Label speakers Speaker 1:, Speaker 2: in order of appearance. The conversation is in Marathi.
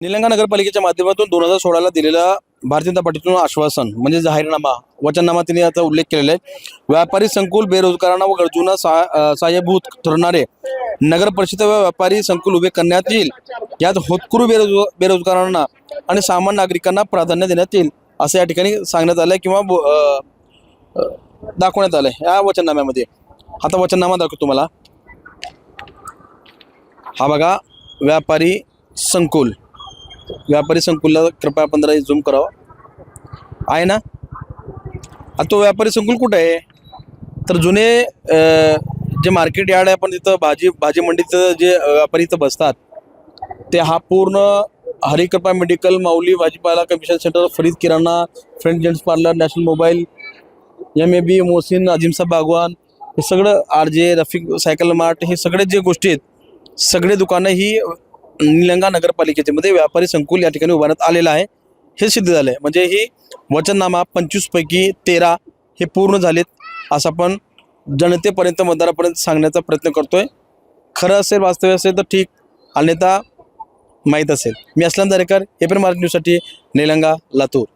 Speaker 1: निलंगा नगरपालिकेच्या माध्यमातून दोन हजार सोळाला दिलेला भारतीय जनता पार्टीतून आश्वासन म्हणजे जाहीरनामा वचननामा त्यांनी आता उल्लेख केलेला आहे. व्यापारी संकुल बेरोजगारांना व गरजूंना सहाय्यभूत ठरणारे नगर परिषद व व्यापारी संकुल उभे करण्यात येईल. यात होतकरू बेरोज बेरोजगारांना आणि सामान्य नागरिकांना प्राधान्य देण्यात येईल असं या ठिकाणी सांगण्यात आलं किंवा दाखवण्यात आलं या वचननाम्यामध्ये. आता वचननामा दाखवतो तुम्हाला. हा बघा व्यापारी संकुल. व्यापारी संकुलला कृपया पंधरा झूम करावा. आहे ना? आता तो व्यापारी संकुल कुठं आहे? तर जुने जे मार्केट यार्ड आहे आपण तिथं भाजी भाजी मंडीचं जे व्यापारी इथं बसतात ते हा पूर्ण हरिकृपा मेडिकल माऊली भाजीपाला commission centre Farid Kirana friend gents parlour national mobile M A B Mohsin Ajimsab Bagwan हे सगळं R J Rafiq cycle mart हे सगळे जे गोष्टी आहेत सगळे दुकानं ही निलंगा नगरपालिकेचे मध्ये व्यापारी संकुल या ठिकाणी उभारण्यात आलेलं आहे. हे सिद्ध झालं आहे म्हणजे ही वचननामा पंचवीसपैकी तेरा हे पूर्ण झालेत असं आपण जनतेपर्यंत मतदारापर्यंत सांगण्याचा प्रयत्न करतोय. खरं असेल वास्तव्य असेल तर ठीक. अन्यथा माहीत असेल. मी असलम दरेकर हे पण महाराष्ट्र न्यूजसाठी निलंगा लातूर.